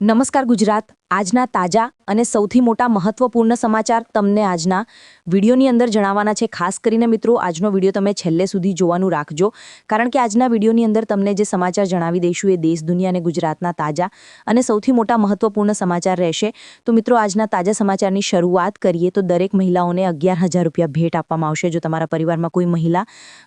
નમસ્કાર ગુજરાત. આજના તાજા અને સૌથી મોટા મહત્વપૂર્ણ સમાચાર તમને આજના વિડીયોની અંદર જણાવવાના છે. ખાસ કરીને મિત્રો, આજનો વીડિયો તમે છેલ્લે સુધી જોવાનું રાખજો. કારણ કે આજના વિડીયોની અંદર તમને જે સમાચાર જણાવી દઈશું એ દેશ, દુનિયા અને ગુજરાતના તાજા અને સૌથી મોટા મહત્વપૂર્ણ સમાચાર રહેશે. તો મિત્રો, આજના તાજા સમાચારની શરૂઆત કરીએ તો દરેક મહિલાઓને અગિયાર હજાર રૂપિયા ભેટ આપવામાં આવશે. જો તમારા પરિવારમાં કોઈ મહિલા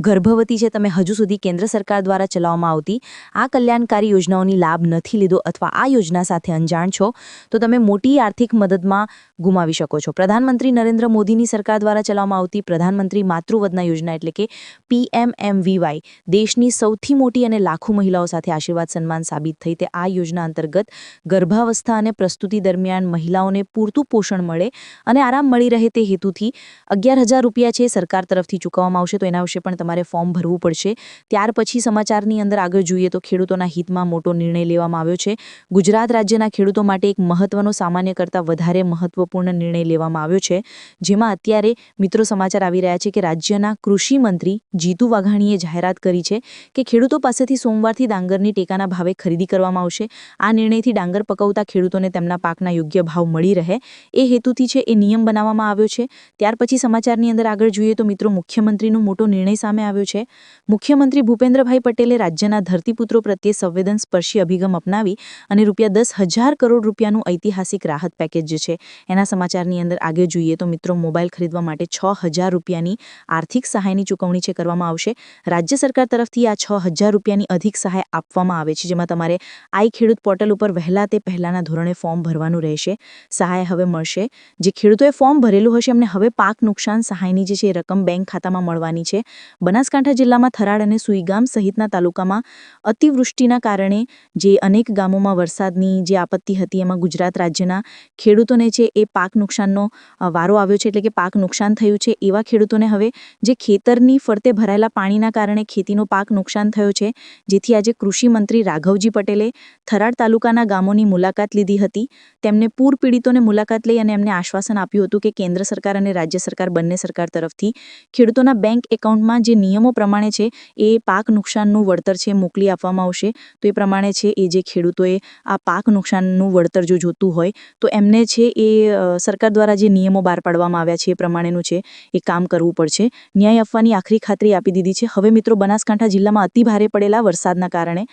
ગર્ભવતી છે, તમે હજુ સુધી કેન્દ્ર સરકાર દ્વારા ચલાવવામાં આવતી આ કલ્યાણકારી યોજનાઓની લાભ નથી લીધો અથવા આ યોજના સાથે અંજાણ છો, તો તમે મોટી આર્થિક મદદમાં ગુમાવી શકો છો. પ્રધાનમંત્રી નરેન્દ્ર મોદીની સરકાર દ્વારા ચલાવવામાં આવતી પ્રધાનમંત્રી માતૃવદના યોજના એટલે કે પીએમએમવીવાય, દેશની સૌથી મોટી અને લાખો મહિલાઓ સાથે આશીર્વાદ, સન્માન સાબિત થઈ તે આ યોજના અંતર્ગત ગર્ભાવસ્થા અને પ્રસ્તુતિ દરમિયાન મહિલાઓને પૂરતું પોષણ મળે અને આરામ મળી રહે તે હેતુથી અગિયાર હજાર રૂપિયા છે સરકાર તરફથી ચૂકવવામાં આવશે, તો એના વિશે પણ તમારે ફોર્મ ભરવું પડશે. ત્યાર પછી સમાચારની અંદર આગળ જોઈએ તો ખેડૂતોના હિતમાં મોટો નિર્ણય લેવામાં આવ્યો છે. ગુજરાત રાજ્યના ખેડૂતો માટે એક મહત્વનો સામાન્ય કરતાં વધારે મહત્વપૂર્ણ નિર્ણય લેવામાં આવ્યો છે, જેમાં અત્યારે મિત્રો સમાચાર આવી રહ્યા છે કે રાજ્યના કૃષિ મંત્રી જીતુ વાઘાણીએ જાહેરાત કરી છે કે ખેડૂતો પાસેથી સોમવારથી ડાંગરની ટેકાના ભાવે ખરીદી કરવામાં આવશે. આ નિર્ણયથી ડાંગર પકવતા ખેડૂતોને તેમના પાકના યોગ્ય ભાવ મળી રહે. એ હેતુથી છે એ નિયમ બનાવવામાં આવ્યો છે. ત્યાર પછી સમાચારની અંદર આગળ જોઈએ તો મિત્રો મુખ્યમંત્રીનો મોટો નિર્ણય સામે આવ્યો છે. મુખ્યમંત્રી ભૂપેન્દ્રભાઈ પટેલે રાજ્યના ધરતીપુત્રો પ્રત્યે સંવેદનસ્પર્શી અભિગમ અપનાવી અને રૂપિયા દસ હજાર કરોડ રૂપિયાનું ઐતિહાસિક રાહત પેકેજ જે છે. એના સમાચારની અંદર આગળ જોઈએ તો મિત્રો મોબાઈલ ખરીદવા માટે છ હજાર રૂપિયાની આર્થિક સહાયની ચૂકવણી છે કરવામાં આવશે. રાજ્ય સરકાર તરફથી આ છ હજાર રૂપિયાની અધિક સહાય આપવામાં આવે છે, જેમાં તમારે આઈ ખેડૂત પોર્ટલ ઉપર વહેલા તે પહેલાંના ધોરણે ફોર્મ ભરવાનું રહેશે. સહાય હવે મળશે. જે ખેડૂતોએ ફોર્મ ભરેલું હશે, એમને હવે પાક નુકસાન સહાયની જે છે એ રકમ બેંક ખાતામાં મળવાની છે. બનાસકાંઠા જિલ્લામાં થરાડ અને સુઈગામ સહિતના તાલુકામાં અતિવૃષ્ટિના કારણે જે અનેક ગામોમાં વરસાદની જે આપત્તિ હતી એમાં ગુજરાત રાજ્યના ખેડૂતોને છે એ પાક નુકસાનનો વારો આવ્યો છે એટલે કે પાક નુકસાન થયું છે એવા ખેડૂતોને હવે જે ખેતરની ફરતે ભરાયેલા પાણીના કારણે ખેતીનો પાક નુકસાન થયો છે. જેથી આજે કૃષિ મંત્રી રાઘવજી પટેલે થરાડ તાલુકાના ગામોની મુલાકાત લીધી હતી. તેમને પૂર પીડિતોને મુલાકાત લઈ અને એમને આશ્વાસન આપ્યું હતું કે કેન્દ્ર સરકાર અને રાજ્ય સરકાર બંને સરકાર તરફથી ખેડૂતોના બેંક એકાઉન્ટમાં જે નિયમો પ્રમાણે છે એ પાક નુકસાનનું વળતર છે મોકલી આપવામાં આવશે. તો એ પ્રમાણે છે એ જે ખેડૂતોએ આ પાક નુકસાનનું વળતર જો જોતું હોય તો એમને છે એ સરકાર દ્વારા જે નિયમો બહાર પાડવામાં આવ્યા છે એ પ્રમાણેનું છે એ કામ કરવું પડશે. ન્યાય આપવાની આખરી ખાતરી આપી દીધી છે. હવે મિત્રો, બનાસકાંઠા જિલ્લામાં અતિ ભારે પડેલા વરસાદના કારણે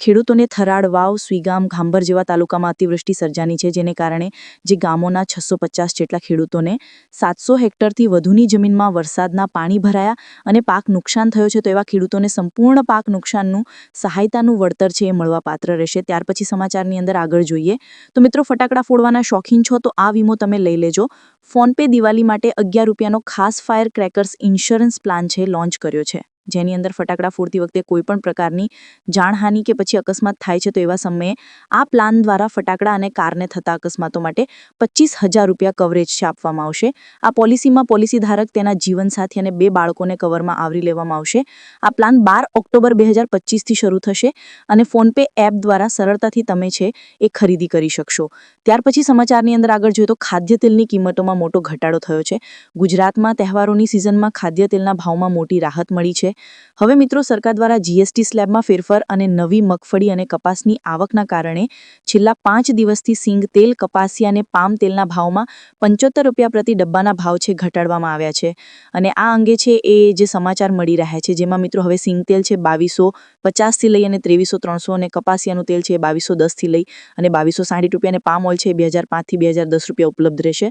ખેડૂતોને થરાડ વાવ સુઈગામ ખાંભર જેવા તાલુકામાં અતિવૃષ્ટિ સર્જાની છે, જેને કારણે જે ગામોના છસો પચાસ જેટલા ખેડૂતોને સાતસો હેક્ટરથી વધુની જમીનમાં વરસાદના પાણી ભરાયા અને પાક નુકસાન થયો છે, તો એવા ખેડૂતોને સંપૂર્ણ પાક નુકસાનનું સહાયતાનું વળતર છે એ મળવાપાત્ર રહેશે. ત્યાર પછી સમાચારની અંદર આગળ જોઈએ. તો મિત્રો, ફટાકડા ફોડવાના શોખીન છો, તો આ વીમો તમે લઈ લેજો. ફોનપે દિવાળી માટે અગિયાર રૂપિયાનો ખાસ ફાયર ક્રેકર્સ ઇન્સ્યોરન્સ પ્લાન છે, લોન્ચ કર્યો છે. જેની અંદર ફટાકડા ફોડતી વખતે કોઈ પણ પ્રકારની જાણહાની કે પછી અકસ્માત થાય છે તો એવા સમયે આ પ્લાન દ્વારા ફટાકડા અને કારને થતા અકસ્માતો માટે પચીસ હજાર રૂપિયા કવરેજ છે આપવામાં આવશે. આ પોલિસીમાં પોલિસી ધારક તેના જીવનસાથી અને બે બાળકોને કવરમાં આવરી લેવામાં આવશે. આ પ્લાન બાર ઓક્ટોબર બે હજાર પચીસથી શરૂ થશે અને ફોનપે એપ દ્વારા સરળતાથી તમે છે એ ખરીદી કરી શકશો. ત્યાર પછી સમાચારની અંદર આગળ જોઈએ તો ખાદ્ય તેલની કિંમતોમાં મોટો ઘટાડો થયો છે. ગુજરાતમાં તહેવારોની સિઝનમાં ખાદ્ય તેલના ભાવમાં મોટી રાહત મળી છે. હવે મિત્રો, સરકાર દ્વારા જીએસટી સ્લેબમાં ફેરફાર અને નવી મગફળી અને કપાસની આવકના કારણે છેલ્લા પાંચ દિવસથી સિંગ તેલ, કપાસિયા અને પામ તેલના ભાવમાં પંચોતેર રૂપિયા પ્રતિ ડબ્બાના ભાવ છે ઘટાડવામાં આવ્યા છે. અને આ અંગે છે એ જે સમાચાર મળી રહ્યા છે, જેમાં મિત્રો હવે સિંગ તેલ છે બાવીસો પચાસથી લઈ અને ત્રેવીસો ત્રણસો અને કપાસિયાનું તેલ છે એ બાવીસો દસથી લઈ અને બાવીસો સાઠ રૂપિયા અને પામ ઓઇલ છે બે હજાર પાંચથી બે હજાર દસ રૂપિયા ઉપલબ્ધ રહેશે.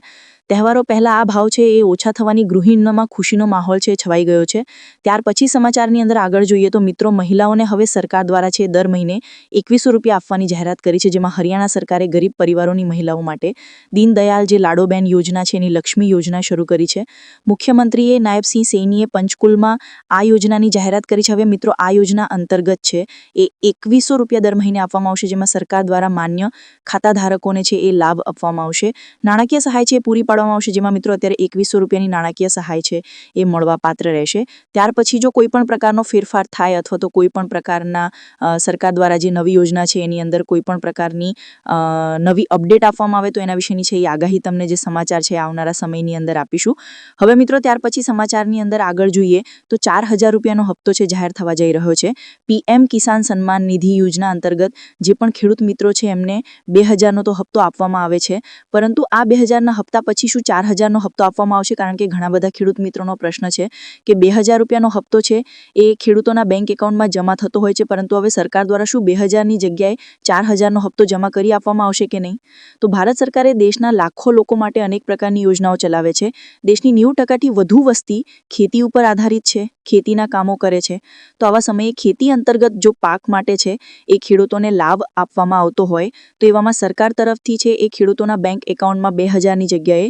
તહેવારો પહેલાં આ ભાવ છે એ ઓછા થવાની ગૃહિણીઓમાં ખુશીનો માહોલ છે, છવાઈ ગયો છે. ત્યાર પછી સમાચારની અંદર આગળ જોઈએ તો મિત્રો મહિલાઓને હવે સરકાર દ્વારા છે દર મહિને એકવીસો રૂપિયા આપવાની જાહેરાત કરી છે, જેમાં હરિયાણા સરકારે ગરીબ પરિવારોની મહિલાઓ માટે દીનદયાલ જે લાડોબેન યોજના છે એની લક્ષ્મી યોજના શરૂ કરી છે. મુખ્યમંત્રીએ નાયબસિંહ સૈનીએ પંચકુલમાં આ યોજનાની જાહેરાત કરી છે. હવે મિત્રો આ યોજના અંતર્ગત છે એ એકવીસો રૂપિયા દર મહિને આપવામાં આવશે, જેમાં સરકાર દ્વારા માન્ય ખાતાધારકોને છે એ લાભ આપવામાં આવશે. નાણાકીય સહાય છે પૂરી પાડવામાં આવશે, જેમાં મિત્રો અત્યારે એકવીસો રૂપિયાની નાણાકીય સહાય છે, એ મળવા પાત્ર રહેશે. ત્યાર પછી જો કોઈ પણ પ્રકારનો ફેરફાર થાય અથવા તો કોઈ પણ પ્રકારના સરકાર દ્વારા જે નવી યોજના છે, એની અંદર કોઈ પણ પ્રકારની નવી અપડેટ આપવામાં આવે તો એના વિશેની છે એ આગાહી તમને જે સમાચાર છે આવનારા સમયની અંદર આપીશું. હવે મિત્રો ત્યાર પછી સમાચારની અંદર આગળ જોઈએ તો ચાર હજાર રૂપિયાનો હપ્તો છે જાહેર થવા જઈ રહ્યો છે. પીએમ કિસાન સન્માન નિધિ યોજના અંતર્ગત જે પણ ખેડૂત મિત્રો છે એમને બે હજારનો તો હપ્તો આપવામાં આવે છે. પરંતુ આ બે હજારના હપ્તા પછી શું ચાર હજારનો હપ્તો આપવામાં આવશે? કારણ કે ઘણા બધા ખેડૂત મિત્રોનો પ્રશ્ન છે કે બે હજાર રૂપિયાનો હપ્તો છે, એ ખેડૂતોના બેંક એકાઉન્ટમાં જમા થતો હોય છે, પરંતુ હવે સરકાર દ્વારા શું બે હજારની જગ્યાએ ચાર હજારનો હપ્તો જમા કરી આપવામાં આવશે કે નહીં? તો ભારત સરકારે દેશના લાખો લોકો માટે અનેક પ્રકારની યોજનાઓ ચલાવે છે. દેશની નેવું ટકાથી વધુ વસ્તી ખેતી ઉપર આધારિત છે, ખેતીના કામો કરે છે. તો આવા સમયે ખેતી અંતર્ગત જો પાક માટે છે, એ ખેડૂતોને લાભ આપવામાં આવતો હોય, તો એવામાં સરકાર તરફથી છે, એ ખેડૂતોના બેંક એકાઉન્ટમાં બે હજારની જગ્યાએ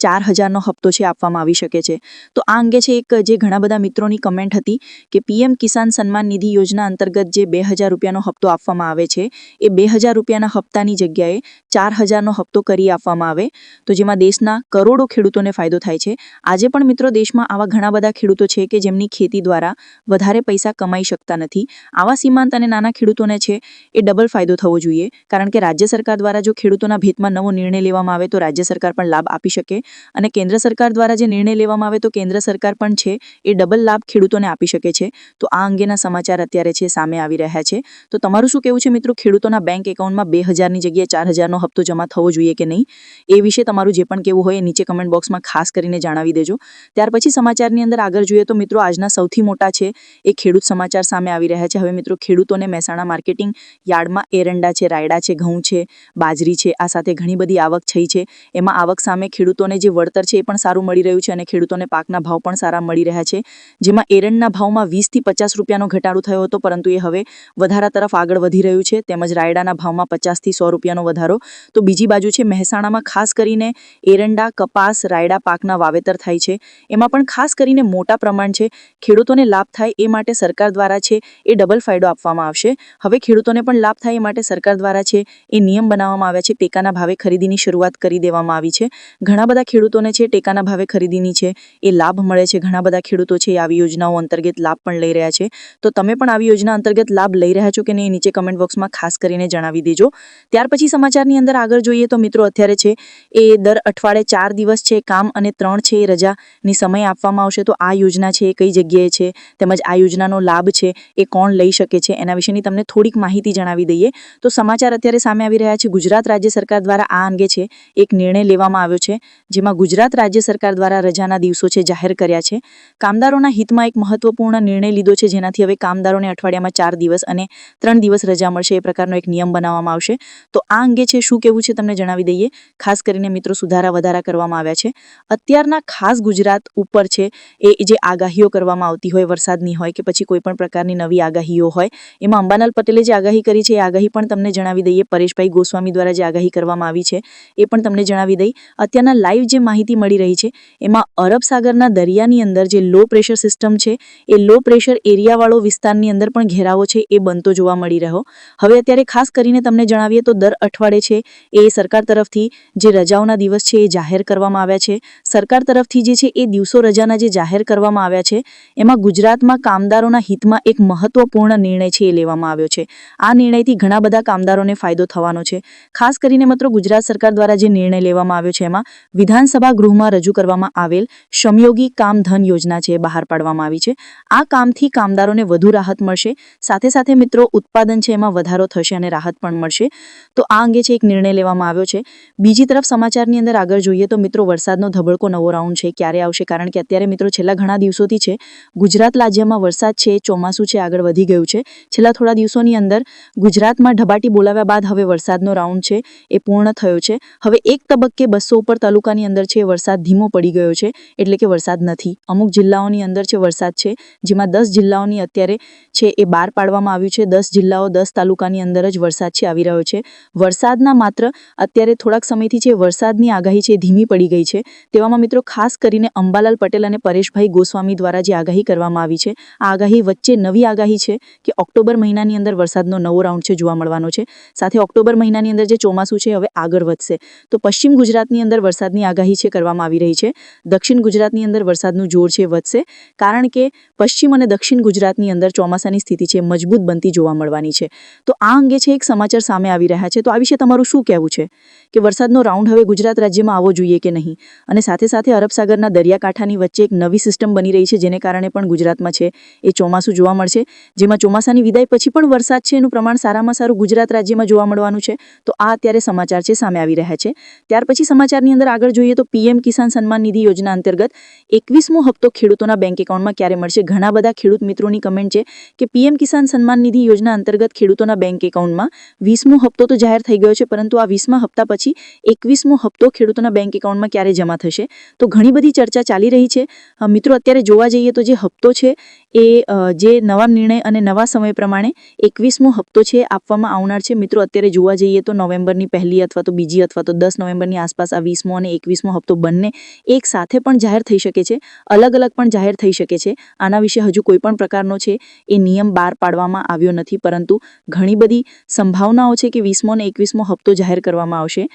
ચાર હજારનો હપ્તો છે આપવામાં આવી શકે છે. તો આ અંગે છે એક જે ઘણા બધા મિત્રોની કમેન્ટ હતી કે પીએમ કિસાન સન્માન નિધિ યોજના અંતર્ગત જે બે હજાર રૂપિયાનો હપ્તો આપવામાં આવે છે, એ બે હજાર રૂપિયાના હપ્તાની જગ્યાએ ચાર હજારનો હપ્તો કરી આપવામાં આવે. તો જેમાં દેશના કરોડો ખેડૂતોને ફાયદો થાય છે. આજે પણ મિત્રો દેશમાં આવા ઘણા બધા ખેડૂતો છે કે જેમની ખેતી દ્વારા વધારે પૈસા કમાઈ શકતા નથી. આવા સીમાંત અને નાના ખેડૂતોને છે એ ડબલ ફાયદો થવો જોઈએ. કારણ કે રાજ્ય સરકાર દ્વારા જો ખેડૂતોના ભેટમાં નવો નિર્ણય લેવામાં આવે તો રાજ્ય સરકાર પણ લાભ આપી શકે. અને કેન્દ્ર સરકાર દ્વારા જે નિર્ણય લેવામાં આવે તો કેન્દ્ર સરકાર પણ છે, એ ડબલ લાભ ખેડૂતોને આપી શકે છે. તો આ અંગેના સમાચાર અત્યારે છે, સામે આવી રહ્યા છે. તો તમારું શું કહેવું છે મિત્રો? ખેડૂતોના બેંક એકાઉન્ટમાં બે હજારની જગ્યાએ ચાર હજારનો હપ્તો જમા થવો જોઈએ કે નહીં? એ વિશે તમારું જે પણ કહેવું હોય એ નીચે કમેન્ટ બોક્સમાં ખાસ કરીને જણાવી દેજો. ત્યાર પછી સમાચારની અંદર આગળ જોઈએ તો મિત્રો આજના સૌથી મોટા છે, એ ખેડૂત સમાચાર સામે આવી રહ્યા છે. હવે મિત્રો ખેડૂતોને મહેસાણા માર્કેટિંગ યાર્ડમાં એરંડા છે, રાયડા છે, ઘઉં છે, બાજરી છે, આ સાથે ઘણી બધી આવક થઈ છે. એમાં આવક સામે ખેડૂતોને જે વળતર છે એ પણ સારું મળી રહ્યું છે અને ખેડૂતોને પાકના ભાવ પણ સારા મળી રહ્યા છે. જેમાં એરંડના ભાવમાં વીસથી પચાસ રૂપિયાનો ઘટાડો થયો હતો, પરંતુ એ હવે વધારા તરફ આગળ વધી રહ્યું છે. તેમજ રાયડાના ભાવમાં પચાસથી સો રૂપિયાનો વધારો. તો બીજી બાજુ છે, મહેસાણામાં ખાસ કરીને એરંડા, કપાસ, રાયડા પાકના વાવેતર થાય છે. એમાં પણ ખાસ કરીને મોટા પ્રમાણ છે. ખેડૂતોને લાભ થાય એ માટે સરકાર દ્વારા છે, એ ડબલ ફાયદો આપવામાં આવશે. હવે ખેડૂતોને પણ લાભ થાય એ માટે સરકાર દ્વારા છે, એ નિયમ બનાવવામાં આવ્યા છે. ટેકાના ભાવે ખરીદીની શરૂઆત કરી દેવામાં આવી છે. ઘણા બધા ખેડૂતોને છે ટેકાના ભાવે ખરીદીની છે. એ લાભ મળે છે. ઘણા બધા ખેડૂતો છે આવી યોજનાઓ અંતર્ગત લાભ પણ લઈ રહ્યા છે. તો તમે પણ આવી યોજના અંતર્ગત લાભ લઈ રહ્યા છો કે નહીં નીચે કમેન્ટ બોક્સમાં ખાસ કરીને જણાવી દેજો. ત્યાર પછી સમાચારની અંદર આગળ જોઈએ તો મિત્રો અત્યારે છે એ દર અઠવાડિયે ચાર દિવસ છે કામ અને ત્રણ છે એ રજાની સમય આપવામાં આવશે. તો આ યોજના છે એ કઈ જગ્યાએ છે? તેમજ આ યોજનાનો લાભ છે એ કોણ લઈ શકે છે? એના વિશેની તમને થોડીક માહિતી જણાવી દઈએ. તો સમાચાર અત્યારે સામે આવી રહ્યા છે. ગુજરાત રાજ્ય સરકાર દ્વારા આ અંગે છે એક નિર્ણય લેવામાં આવ્યો છે. જેમાં ગુજરાત રાજ્ય સરકાર દ્વારા રજાના દિવસો છે, જાહેર કર્યા છે. કામદારોના હિતમાં એક મહત્વપૂર્ણ નિર્ણય લીધો છે, જેનાથી હવે કામદારોને અઠવાડિયામાં ચાર દિવસ અને ત્રણ દિવસ રજા મળશે, એ પ્રકારનો એક નિયમ બનાવવામાં આવશે. તો આ અંગે છે, શું કેવું છે તમને જણાવી દઈએ. ખાસ કરીને મિત્રો, સુધારા વધારા કરવામાં આવ્યા છે. અત્યારના ખાસ ગુજરાત ઉપર છે, એ જે આગાહીઓ કરવામાં આવતી હોય, વરસાદની હોય કે પછી કોઈ પણ પ્રકારની નવી આગાહીઓ હોય, એમાં અંબાલાલ પટેલે જે આગાહી કરી છે, એ આગાહી પણ તમને જણાવી દઈએ. પરેશભાઈ ગોસ્વામી દ્વારા જે આગાહી કરવામાં આવી છે, એ પણ તમને જણાવી દઈ. અત્યારના લાઈવ જે માહિતી મળી રહી છે, એમાં અરબ સાગરના દરિયાની અંદર જે લો પ્રેશર સિસ્ટમ છે, એ લો પ્રેશર એરિયાવાળો વિસ્તારની અંદર પણ ઘેરાવો છે, એ બનતો જોવા મળી રહ્યો. હવે અત્યારે ખાસ કરીને તમને જણાવીએ તો દર અઠવાડિયે છે, એ સરકાર તરફથી જે રજાઓના દિવસ છે, એ જાહેર કરવામાં આવ્યા છે. સરકાર તરફથી જે છે, એ દિવસો રજાના જે જાહેર કરવામાં આવ્યા છે, એમાં ગુજરાતમાં કામદારોના હિતમાં એક મહત્વપૂર્ણ નિર્ણય છે, એ લેવામાં આવ્યો છે. આ નિર્ણયથી ઘણા બધા કામદારોને ફાયદો થવાનો છે. ખાસ કરીને મિત્રો ગુજરાત સરકાર દ્વારા જે નિર્ણય લેવામાં આવ્યો છે, એમાં વિધાનસભા ગૃહમાં રજૂ કરવામાં આવેલ શ્રમયોગી કામ ધન યોજના છે બહાર પાડવામાં આવી છે. આ કામથી કામદારોને વધુ રાહત મળશે. સાથે સાથે મિત્રો, ઉત્પાદન છે એમાં વધારો થશે અને રાહત પણ મળશે. તો આ અંગે છે એક નિર્ણય લેવામાં આવ્યો છે. બીજી તરફ સમાચારની અંદર આગળ જોઈએ તો મિત્રો, વરસાદનો ધબળકો નવો રાઉન્ડ છે. ક્યારે આવશે? કારણ કે અત્યારે મિત્રો છેલ્લા ઘણા દિવસોથી છે. ગુજરાત રાજ્યમાં વરસાદ છે, ચોમાસું છે, આગળ વધી ગયું છે. છેલ્લા થોડા દિવસોની અંદર ગુજરાતમાં ઢબાટી બોલાવ્યા બાદ હવે વરસાદનો રાઉન્ડ છે એ પૂર્ણ થયો છે. હવે એક તબક્કે બસો ઉપર તાલુકાની અંદર છે વરસાદ ધીમો પડી ગયો છે, એટલે કે વરસાદ નથી. અમુક જિલ્લાઓની અંદર છે વરસાદ છે, જેમાં દસ જિલ્લાઓની અત્યારે છે એ બહાર પાડવામાં આવ્યું છે. દસ જિલ્લાઓ, દસ તાલુકાની અંદર જ વરસાદ છે, આવી રહ્યો છે. વરસાદના માત્ર અત્યારે થોડાક સમયથી છે વરસાદની આગાહી છે ધીમી પડી ગઈ છે. તેવામાં મિત્રો ખાસ કરીને અંબાલાલ પટેલ અને પરેશભાઈ ગોસ્વામી દ્વારા જે આગાહી કરવામાં આવી છે, આ આગાહી વચ્ચે નવી આગાહી છે કે ઓક્ટોબર મહિનાની અંદર વરસાદનો નવો રાઉન્ડ છે જોવા મળવાનો છે. સાથે ઓક્ટોબર મહિનાની અંદર જે ચોમાસું છે, હવે આગળ વધશે. તો પશ્ચિમ ગુજરાતની અંદર વરસાદની આગાહી છે, કરવામાં આવી રહી છે. દક્ષિણ ગુજરાતની અંદર વરસાદનું જોર છે, વધશે, કારણ કે પશ્ચિમ અને દક્ષિણ ગુજરાતની અંદર ચોમાસાની સ્થિતિ છે, મજબૂત બનતી જોવા મળવાની છે. તો આ અંગે છે, એક સમાચાર સામે આવી રહ્યા છે. તો આ વિશે તમારું શું કહેવું છે? કે વરસાદનો રાઉન્ડ હવે ગુજરાત રાજ્યમાં આવવો જોઈએ કે નહીં? અને સાથે સાથે અરબસાગરના દરિયાકાંઠાની વચ્ચે એક નવી સિસ્ટમ બની રહી છે, જેને કારણે પણ ગુજરાતમાં છે, એ ચોમાસું જોવા મળશે. જેમાં ચોમાસાની વિદાય પછી પણ વરસાદ છે, એનું પ્રમાણ સારામાં સારું ગુજરાત રાજ્યમાં જોવા મળવાનું છે. તો આ અત્યારે સમાચાર છે, સામે આવી રહ્યા છે. ત્યાર પછી સમાચારની અંદર આગળ જોઈએ તો પીએમ કિસાન સન્માન નિધિ યોજના અંતર્ગત એકવીસમો હપ્તો ખેડૂતોના બેંક એકાઉન્ટમાં ક્યારે મળશે? ઘણા બધા ખેડૂત મિત્રોની કમેન્ટ છે કે પીએમ કિસાન સન્માન નિધિ યોજના અંતર્ગત ખેડૂતોના બેંક એકાઉન્ટમાં વીસમો હપ્તો તો જાહેર થઈ ગયો છે, પરંતુ આ વીસમા હપ્તા પછી એકવીસમો હપ્તો ખેડૂતોના બેંક એકાઉન્ટમાં ક્યારે જમા થશે? તો ઘણી બધી ચર્ચા ચાલી રહી છે. મિત્રો, અત્યારે જોવા જઈએ તો જે હપ્તો છે એ જે નવા નિર્ણય અને નવા સમય પ્રમાણે એકવીસમો હપ્તો છે આપવામાં આવનાર છે. મિત્રો, અત્યારે જોવા જઈએ તો નવેમ્બરની પહેલી અથવા તો બીજી અથવા તો દસ નવેમ્બરની આસપાસ આ વીસમો અને એકવીસમો હપ્તો બંને એક સાથે પણ જાહેર થઈ શકે છે. અલગ અલગ પણ જાહેર થઈ શકે છે. આના વિશે હજુ કોઈ પણ પ્રકારનો છે એ નિયમ બહાર પાડવામાં આવ્યો નથી. પરંતુ ઘણી બધી સંભાવનાઓ છે કે વીસમો અને એકવીસમો હપ્તો જાહેર કરવામાં આવશે.